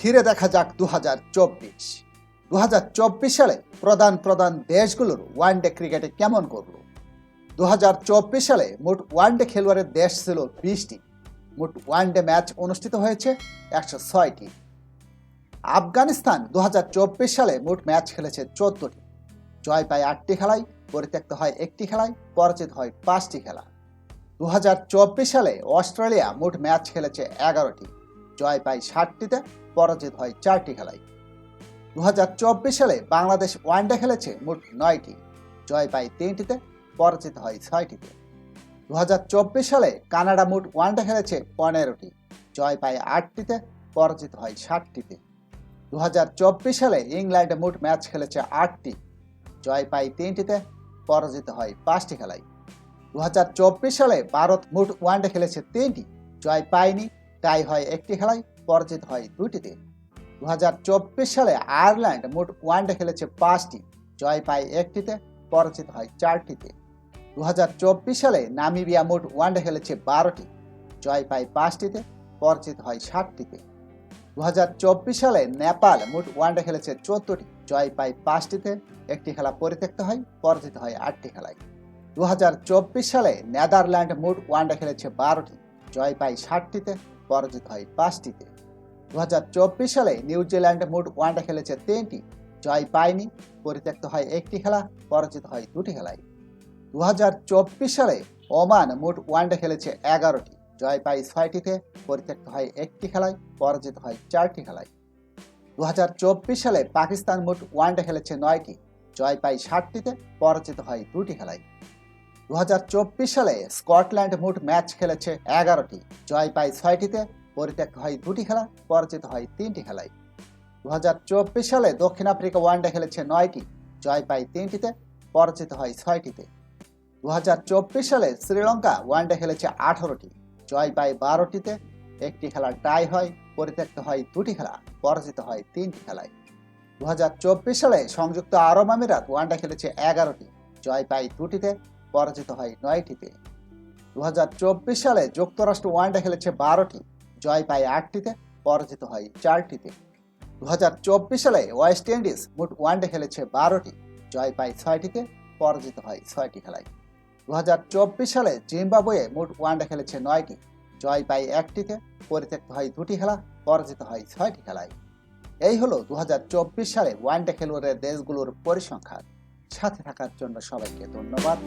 ঘিরে দেখা যাক দু হাজার চব্বিশ। দু হাজার চব্বিশ সালে প্রধান প্রধান দেশগুলোর ওয়ানডে ক্রিকেটে কেমন করল? দু হাজার চব্বিশ সালে মোট ওয়ানডে খেলোয়াড়ের দেশ ছিল বিশটি। মোট ওয়ানডে ম্যাচ অনুষ্ঠিত হয়েছে একশো ছয়টি। আফগানিস্তান দু হাজার চব্বিশ সালে মোট ম্যাচ খেলেছে চোদ্দটি। জয় পায় আটটি খেলায়, পরিত্যক্ত হয় একটি খেলায়, পরাজিত হয় পাঁচটি খেলা দু হাজার চব্বিশ সালে অস্ট্রেলিয়া মোট ম্যাচ খেলেছে এগারোটি। জয় পায় ষাটটিতে, পরাজিত হয় চারটি খেলায়। দু হাজার চব্বিশ সালে বাংলাদেশ ওয়ানডে খেলেছে মোট নয়টি। জয় পায় তিনটিতে, পরাজিত হয় ছয়টিতে। দু হাজার চব্বিশ সালে কানাডা মোট ওয়ানডে খেলেছে পনেরোটি। জয় পায় আটটিতে, পরাজিত হয় ষাটটিতে। দু হাজার চব্বিশ সালে ইংল্যান্ডে মোট ম্যাচ খেলেছে আটটি। জয় পায় তিনটিতে, পরাজিত হয় পাঁচটি খেলায়। দু হাজার চব্বিশ সালে ভারত মোট ওয়ানডে খেলেছে তিনটি। জয় পায়নি টাই হয় একটি খেলায় পরাজিত হয় দুটিতে দু সালে আয়ারল্যান্ড মোট ওয়ানডে খেলেছে পাঁচটি, জয় পায় একটিতে, পরাজিত হয় চারটিতে। দু হাজার চব্বিশ সালে নামিবিয়া মোট ওয়ানডে খেলেছে বারোটি, জয় পায় পাঁচটিতে, পরাজিত হয় ষাটটিতে। দু হাজার চব্বিশ সালে নেপাল মোট ওয়ানডে খেলেছে চোদ্দটি, জয় পায় পাঁচটিতে, একটি খেলা পরিত্যক্ত হয়, পরাজিত হয় আটটি খেলায়। দু হাজার চব্বিশ সালে নেদারল্যান্ড মোট ওয়ানডে খেলেছে বারোটি, জয় পায় ষাটটিতে পরাজিত হয় পাঁচটিতে। দু হাজার চব্বিশ সালে নিউজিল্যান্ড মোট ওয়ানডে খেলেছে তিনটি, জয় পায়নি, পরিত্যক্ত হয় একটি খেলা, পরাজিত হয় দুটি খেলায় দু হাজার চব্বিশ সালে ওমান মোট ওয়ানডে খেলেছে এগারোটি, জয় পায় ছয়টিতে, পরিত্যক্ত হয় একটি খেলায়, পরাজিত হয় চারটি খেলায়। দু হাজার চব্বিশ সালে পাকিস্তান মোট ওয়ানডে খেলেছে নয়টি, জয় পায় ষাটটিতে পরাজিত হয় দুটি খেলায়। দু হাজার চব্বিশ সালে স্কটল্যান্ড মোট ম্যাচ খেলেছে এগারোটি। জয় পায় ছয়টিতে, পরিত্যক্ত হয় দুটি খেলা, পরাজিত হয় তিনটি খেলায় দু হাজার চব্বিশ সালে দক্ষিণ আফ্রিকা ওয়ানডে খেলেছে নয়টি, জয় পায় তিনটিতে, পরাজিত হয় ছয়টিতে। দু হাজার চব্বিশ সালে শ্রীলঙ্কা ওয়ানডে খেলেছে আঠারোটি, জয় পায় বারোটিতে, একটি খেলা টাই হয়, পরিত্যক্ত হয় দুটি খেলা, পরাজিত হয় তিনটি খেলায়। দু হাজার চব্বিশ সালে সংযুক্ত আরব আমিরাত ওয়ানডে খেলেছে এগারোটি, জয় পায় দুটিতে পরাজিত হয় নয়টিতে। দু হাজার চব্বিশ সালে যুক্তরাষ্ট্র ওয়ানডে খেলেছে বারোটি, জয় পায় আটটিতে, পরাজিত হয় চারটিতে। দু হাজার চব্বিশ সালে ওয়েস্ট ইন্ডিজ মোট ওয়ানডে খেলেছে বারোটি, জয় পায় ছয়টিতে, পরাজিত হয় ছয়টি খেলায়। দু হাজার চব্বিশ সালে জিম্বাবুয়ে মোট ওয়ানডে খেলেছে নয়টি, জয় পায় একটিতে, পরিত্যক্ত হয় দুটি খেলা, পরাজিত হয় ছয়টি খেলায়। এই হলো দু হাজার চব্বিশ সালে ওয়ানডে খেলোয়াড়ের দেশগুলোর পরিসংখ্যান। সাথে থাকার জন্য সবাইকে ধন্যবাদ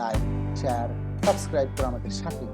লাইক শেয়ার সাবস্ক্রাইব করে আমাদের সাথে।